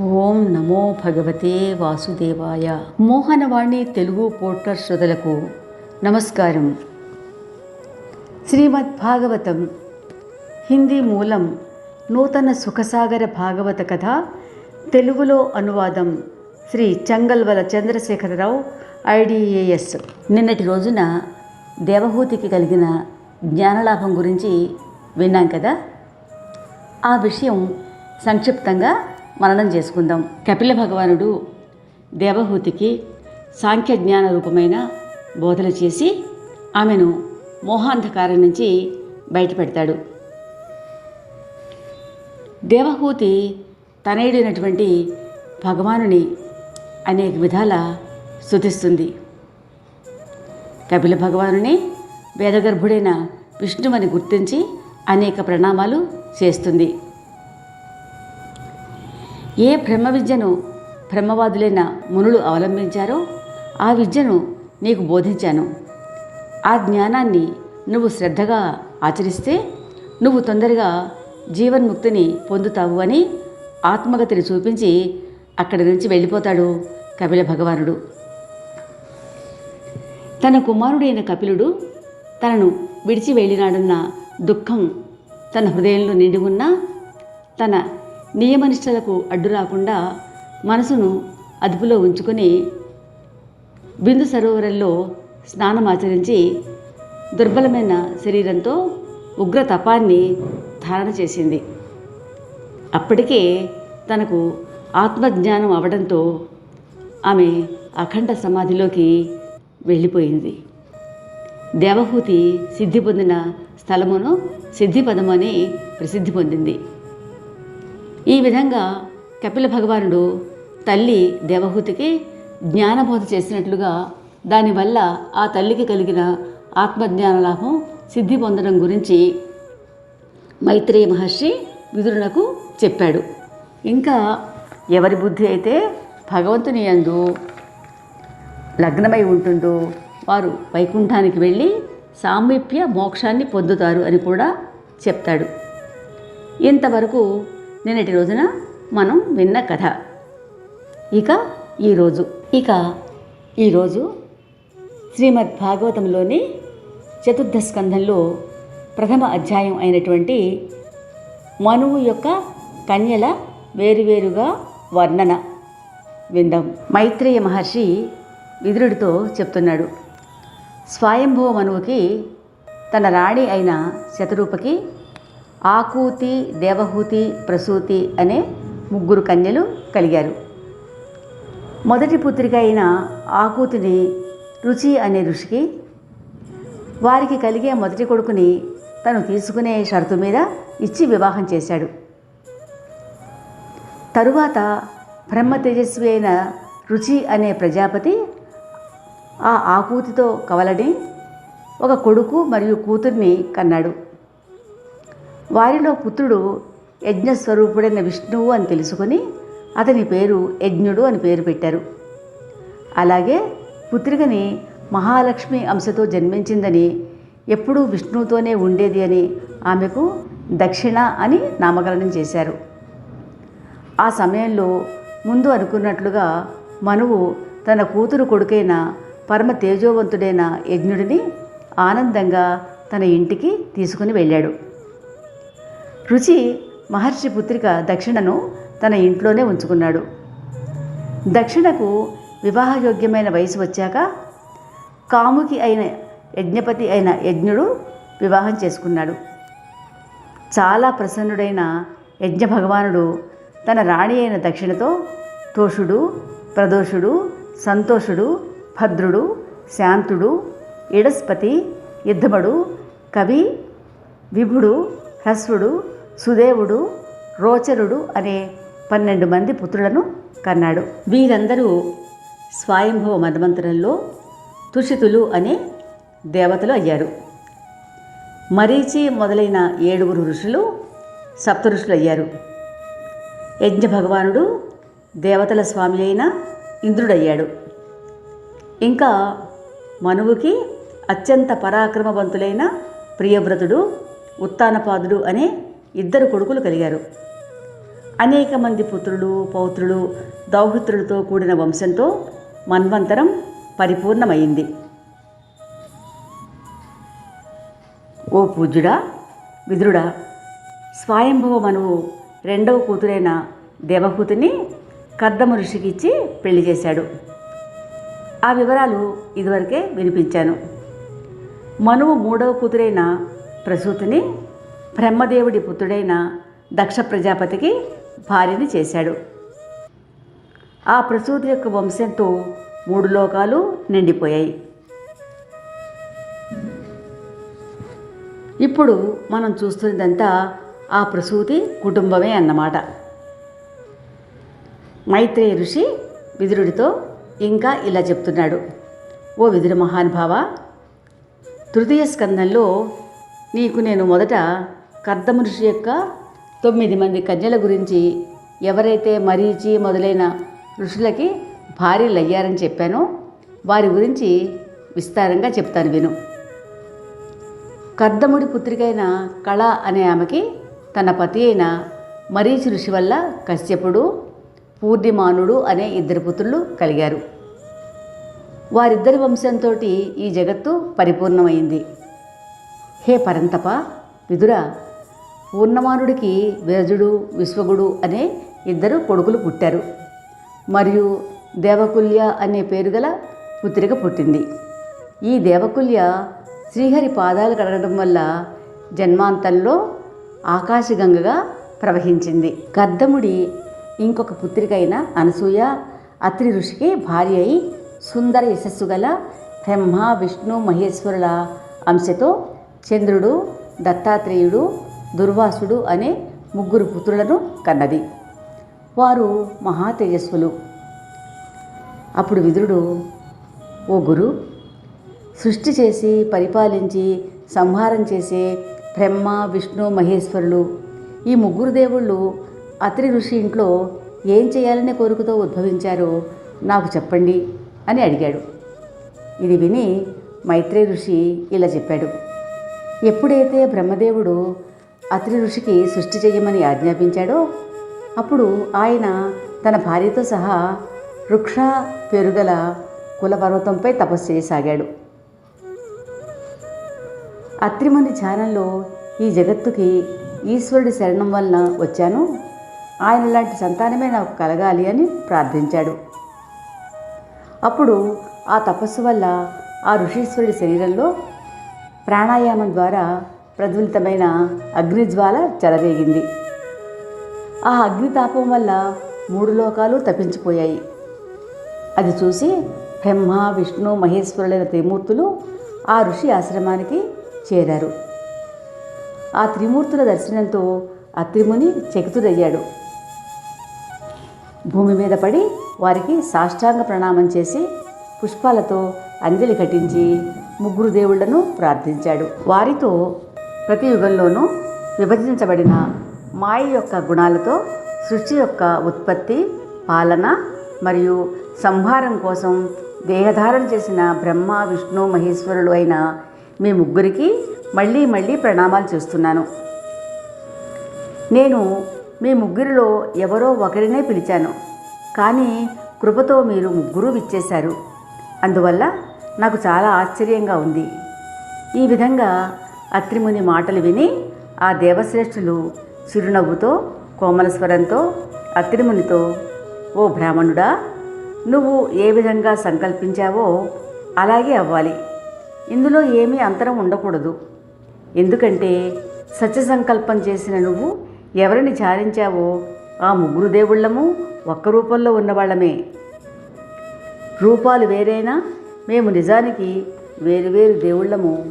ఓం నమో భగవతే వాసుదేవాయ. మోహనవాణి తెలుగు పోర్టర్ శ్రోతలకు నమస్కారం. శ్రీమద్ భాగవతం హిందీ మూలం నూతన సుఖసాగర భాగవత కథ తెలుగులో అనువాదం శ్రీ చంగల్వల చంద్రశేఖరరావు ఐడిఏఎస్. నిన్నటి రోజున దేవహూతికి కలిగిన జ్ఞానలాభం గురించి విన్నాం కదా? ఆ విషయం సంక్షిప్తంగా మననం చేసుకుందాం. కపిల భగవానుడు దేవహూతికి సాంఖ్య జ్ఞాన రూపమైన బోధన చేసి ఆమెను మోహాంధకారం నుంచి బయటపెడతాడు. దేవహూతి తనయుడైనటువంటి భగవానుని అనేక విధాల స్తుతిస్తుంది. కపిల భగవానుని వేదగర్భుడైన విష్ణువని గుర్తించి అనేక ప్రణామాలు చేస్తుంది. ఏ బ్రహ్మ విద్యను బ్రహ్మవాదులైన మునులు అవలంబించారో ఆ విద్యను నీకు బోధించాను. ఆ జ్ఞానాన్ని నువ్వు శ్రద్ధగా ఆచరిస్తే నువ్వు తొందరగా జీవన్ముక్తిని పొందుతావు అని ఆత్మగతిని చూపించి అక్కడి నుంచి వెళ్ళిపోతాడు కపిల భగవానుడు. తన కుమారుడైన కపిలుడు తనను విడిచి వెళ్ళినాడన్న దుఃఖం తన హృదయంలో నిండి ఉన్నా తన నియమనిష్టలకు అడ్డు రాకుండా మనసును అదుపులో ఉంచుకొని బిందు సరోవరంలో స్నానమాచరించి దుర్బలమైన శరీరంతో ఉగ్ర తపాన్ని ధారణ చేసింది. అప్పటికే తనకు ఆత్మజ్ఞానం అవడంతో ఆమె అఖండ సమాధిలోకి వెళ్ళిపోయింది. దేవహూతి సిద్ధి పొందిన స్థలమును సిద్ధిపదము అని ప్రసిద్ధి పొందింది. ఈ విధంగా కపిల భగవానుడు తల్లి దేవహూతికి జ్ఞానబోధ చేసినట్లుగా దానివల్ల ఆ తల్లికి కలిగిన ఆత్మజ్ఞాన లాభం సిద్ధి పొందడం గురించి మైత్రేయ మహర్షి విదురునకు చెప్పాడు. ఇంకా ఎవరి బుద్ధి అయితే భగవంతుని యందు లగ్నమై ఉంటుందో వారు వైకుంఠానికి వెళ్ళి సామీప్య మోక్షాన్ని పొందుతారు అని కూడా చెప్తాడు. ఇంతవరకు నిన్నటి రోజున మనం విన్న కథ. ఇక ఈరోజు ఇక ఈరోజు శ్రీమద్ భాగవతంలోని చతుర్థ స్కంధంలో ప్రథమ అధ్యాయం అయినటువంటి మనువు యొక్క కన్యల వేరువేరుగా వర్ణన. విందాం. మైత్రేయ మహర్షి విదురుడితో చెప్తున్నాడు. స్వయంభవ మనువుకి తన రాణి అయిన శతరూపకి ఆకూతి దేవహూతి ప్రసూతి అనే ముగ్గురు కన్యలు కలిగారు. మొదటి పుత్రిక అయిన ఆకూతిని రుచి అనే ఋషికి వారికి కలిగే మొదటి కొడుకుని తను తీసుకునే షరతు మీద ఇచ్చి వివాహం చేశాడు. తరువాత బ్రహ్మ తేజస్వి అయిన రుచి అనే ప్రజాపతి ఆ ఆకూతితో కవలని ఒక కొడుకు మరియు కూతుర్ని కన్నాడు. వారిలో పుత్రుడు యజ్ఞస్వరూపుడైన విష్ణువు అని తెలుసుకొని అతని పేరు యజ్ఞుడు అని పేరు పెట్టారు. అలాగే పుత్రికని మహాలక్ష్మి అంశతో జన్మించిందని ఎప్పుడూ విష్ణువుతోనే ఉండేది అని ఆమెకు దక్షిణ అని నామకరణం చేశారు. ఆ సమయంలో ముందు అనుకున్నట్లుగా మనువు తన కూతురు కొడుకైన పరమ తేజోవంతుడైన యజ్ఞుడిని ఆనందంగా తన ఇంటికి తీసుకుని వెళ్ళాడు. రుచి మహర్షి పుత్రిక దక్షిణను తన ఇంట్లోనే ఉంచుకున్నాడు. దక్షిణకు వివాహయోగ్యమైన వయసు వచ్చాక కాముకి అయిన యజ్ఞపతి అయిన యజ్ఞుడు వివాహం చేసుకున్నాడు. చాలా ప్రసన్నుడైన యజ్ఞ భగవానుడు తన రాణి అయిన దక్షిణతో తోషుడు ప్రదోషుడు సంతోషుడు భద్రుడు శాంతుడు ఇడస్పతి యుద్ధముడు కవి విభుడు హ్రస్వుడు సుదేవుడు రోచరుడు అనే పన్నెండు మంది పుత్రులను కన్నాడు. వీరందరూ స్వయంభవ మన్వంతరంలో తుషితులు అనే దేవతలు అయ్యారు. మరీచి మొదలైన ఏడుగురు ఋషులు సప్త ఋషులు అయ్యారు యజ్ఞ భగవానుడు దేవతల స్వామి అయిన ఇంద్రుడయ్యాడు. ఇంకా మనువుకి అత్యంత పరాక్రమవంతులైన ప్రియవ్రతుడు ఉత్తానపాదుడు అనే ఇద్దరు కొడుకులు కలిగారు. అనేక మంది పుత్రులు పౌత్రులు దౌహిత్రులతో కూడిన వంశంతో మన్వంతరం పరిపూర్ణమైంది. ఓ పూజ్యుడా విదురుడా స్వయంభవ మనువు రెండవ కూతురైన దేవహూతిని కద్దమ ఋషికి ఇచ్చి పెళ్ళి చేశాడు. ఆ వివరాలు ఇదివరకే వినిపించాను. మనువు మూడవ కూతురైన ప్రసూతిని బ్రహ్మదేవుడి పుత్రుడైన దక్ష ప్రజాపతికి భార్యని చేశాడు. ఆ ప్రసూతి యొక్క వంశంతో మూడు లోకాలు నిండిపోయాయి. ఇప్పుడు మనం చూస్తున్నదంతా ఆ ప్రసూతి కుటుంబమే అన్నమాట. మైత్రేయ ఋషి విదురుడితో ఇంకా ఇలా చెప్తున్నాడు. ఓ విదుర మహానుభావ తృతీయ స్కందంలో నీకు నేను మొదట కర్దమ ఋషి యొక్క తొమ్మిది మంది కన్యల గురించి ఎవరైతే మరీచి మొదలైన ఋషులకి భార్యలు అయ్యారని చెప్పానో వారి గురించి విస్తారంగా చెప్తాను విను. కర్దముడి పుత్రికైన కళ అనే ఆమెకి తన పతి అయిన మరీచి ఋషి వల్ల కశ్యపుడు పూర్ణిమానుడు అనే ఇద్దరు పుత్రులు కలిగారు. వారిద్దరి వంశంతో ఈ జగత్తు పరిపూర్ణమైంది. హే పరంతప విదురా పూర్ణమానుడికి విరజుడు విశ్వగుడు అనే ఇద్దరు కొడుకులు పుట్టారు. మరియు దేవకుల్య అనే పేరు గల పుత్రిక పుట్టింది. ఈ దేవకుల్య శ్రీహరి పాదాలు కడగడం వల్ల జన్మాంతంలో ఆకాశగంగగా ప్రవహించింది. కర్దముడి ఇంకొక పుత్రికైన అనసూయ అత్రి ఋషికి భార్య అయి సుందర యశస్సు గల బ్రహ్మ విష్ణు మహేశ్వరుల అంశతో చంద్రుడు దత్తాత్రేయుడు దుర్వాసుడు అనే ముగ్గురు పుత్రులను కన్నది. వారు మహా తేజస్సులు. అప్పుడు విదురుడు ఓ గురు సృష్టి చేసి పరిపాలించి సంహారం చేసే బ్రహ్మ విష్ణు మహేశ్వరులు ఈ ముగ్గురు దేవుళ్ళు అత్రి ఋషి ఇంట్లో ఏం చేయాలనే కోరికతో ఉద్భవించారో నాకు చెప్పండి అని అడిగాడు. ఇది విని మైత్రే ఋషి ఇలా చెప్పాడు ఎప్పుడైతే బ్రహ్మదేవుడు అత్రి ఋషికి సృష్టి చేయమని ఆజ్ఞాపించాడో అప్పుడు ఆయన తన భార్యతో సహా వృక్ష పెరుగల కులపర్వతంపై తపస్సు చేయసాగాడు. అత్రిమని ధ్యానంలో ఈ జగత్తుకి ఈశ్వరుడి శరణం వలన వచ్చాను. ఆయన లాంటి సంతానమే నాకు కలగాలి అని ప్రార్థించాడు. అప్పుడు ఆ తపస్సు వల్ల ఆ ఋషీశ్వరుడి శరీరంలో ప్రాణాయామం ద్వారా ప్రజ్వలితమైన అగ్నిజ్వాల చెలరేగింది. ఆ అగ్నితాపం వల్ల మూడు లోకాలు తప్పించిపోయాయి అది చూసి బ్రహ్మ విష్ణు మహేశ్వరులైన త్రిమూర్తులు ఆ ఋషి ఆశ్రమానికి చేరారు. ఆ త్రిమూర్తుల దర్శనంతో అత్రిముని చకితుడయ్యాడు. భూమి మీద పడి వారికి సాష్టాంగ ప్రణామం చేసి పుష్పాలతో అంజలి ఘటించి ముగ్గురు దేవుళ్ళను ప్రార్థించాడు. వారితో ప్రతి యుగంలోనూ విభజించబడిన మాయ యొక్క గుణాలతో సృష్టి యొక్క ఉత్పత్తి పాలన మరియు సంహారం కోసం దేహధారణ చేసిన బ్రహ్మ విష్ణు మహేశ్వరులు అయిన మీ ముగ్గురికి మళ్ళీ మళ్ళీ ప్రణామాలు చేస్తున్నాను. నేను మీ ముగ్గురిలో ఎవరో ఒకరినే పిలిచాను కానీ కృపతో మీరు ముగ్గురు విచ్చేశారు. అందువల్ల నాకు చాలా ఆశ్చర్యంగా ఉంది. ఈ విధంగా అత్రిముని మాటలు విని ఆ దేవశ్రేష్ఠులు చిరునవ్వుతో కోమలస్వరంతో అత్రిమునితో ఓ బ్రాహ్మణుడా నువ్వు ఏ విధంగా సంకల్పించావో అలాగే అవ్వాలి. ఇందులో ఏమీ అంతరం ఉండకూడదు. ఎందుకంటే సత్య సంకల్పం చేసిన నువ్వు ఎవరిని ధ్యానించావో ఆ ముగ్గురు దేవుళ్ళము ఒక్క రూపంలో ఉన్నవాళ్ళమే రూపాలు వేరైనా మేము నిజానికి వేరువేరు దేవుళ్ళము.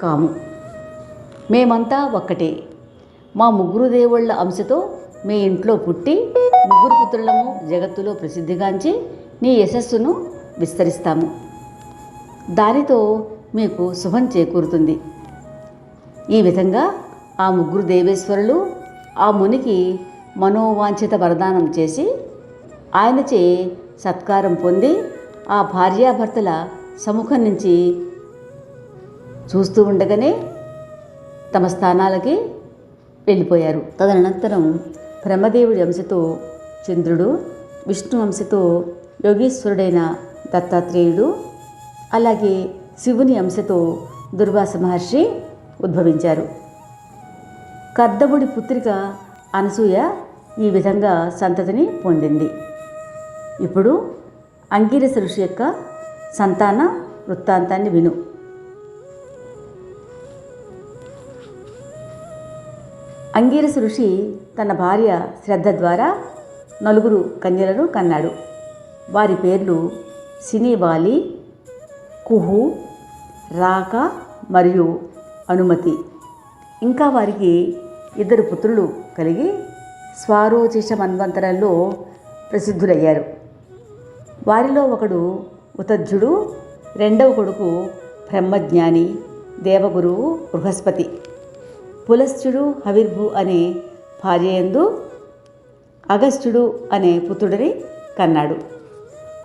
కాము. మేమంతా ఒక్కటే. మా ముగ్గురు దేవుళ్ళ అంశతో మీ ఇంట్లో పుట్టి ముగ్గురు పుత్రులము జగత్తులో ప్రసిద్ధిగాంచి నీ యశస్సును విస్తరిస్తాము. దానితో మీకు శుభం చేకూరుతుంది. ఈ విధంగా ఆ ముగ్గురు దేవేశ్వరులు ఆ మునికి మనోవాంఛిత వరదానం చేసి ఆయనచే సత్కారం పొంది ఆ భార్యాభర్తల సముఖం నుంచి చూస్తూ ఉండగానే తమ స్థానాలకి వెళ్ళిపోయారు. తదనంతరం బ్రహ్మదేవుడి అంశతో చంద్రుడు విష్ణు అంశతో యోగేశ్వరుడైన దత్తాత్రేయుడు అలాగే శివుని అంశతో దుర్వాస మహర్షి ఉద్భవించారు. కర్దముడి పుత్రిక అనసూయ ఈ విధంగా సంతతిని పొందింది. ఇప్పుడు అంగిరస ఋషి యొక్క సంతాన వృత్తాంతాన్ని విను. అంగీరస ఋషి తన భార్య శ్రద్ధ ద్వారా నలుగురు కన్యలను కన్నాడు. వారి పేర్లు సినీవాలి కుహు రాక మరియు అనుమతి. ఇంకా వారికి ఇద్దరు పుత్రులు కలిగి స్వారోచిష మన్వంతరంలో ప్రసిద్ధులయ్యారు. వారిలో ఒకడు ఉతజ్జుడు రెండవ కొడుకు బ్రహ్మజ్ఞాని దేవగురువు బృహస్పతి. పులశ్చుడు హవిర్భు అనే భార్యయందు అగస్త్యుడు అనే పుత్రుడిని కన్నాడు.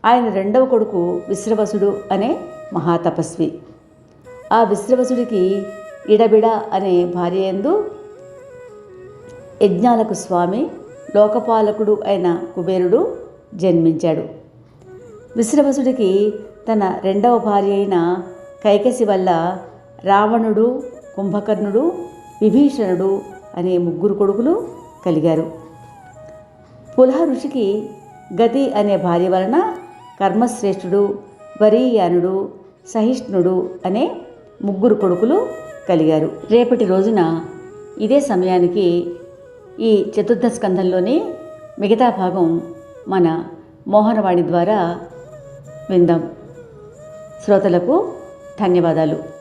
ఆయన రెండవ కొడుకు విశ్రవసుడు అనే మహాతపస్వి. ఆ విశ్రవసుడికి ఇడబిడ అనే భార్యయందు యజ్ఞాలకు స్వామి లోకపాలకుడు అయిన కుబేరుడు జన్మించాడు. విశ్రవసుడికి తన రెండవ భార్య అయిన కైకసి వల్ల రావణుడు కుంభకర్ణుడు విభీషణుడు అనే ముగ్గురు కొడుకులు కలిగారు. పులహ ఋషికి గతి అనే భార్య వలన కర్మశ్రేష్ఠుడు వరీయానుడు సహిష్ణుడు అనే ముగ్గురు కొడుకులు కలిగారు. రేపటి రోజున ఇదే సమయానికి ఈ చతుర్థ స్కంధంలోని మిగతా భాగం మన మోహనవాణి ద్వారా విందాం. శ్రోతలకు ధన్యవాదాలు.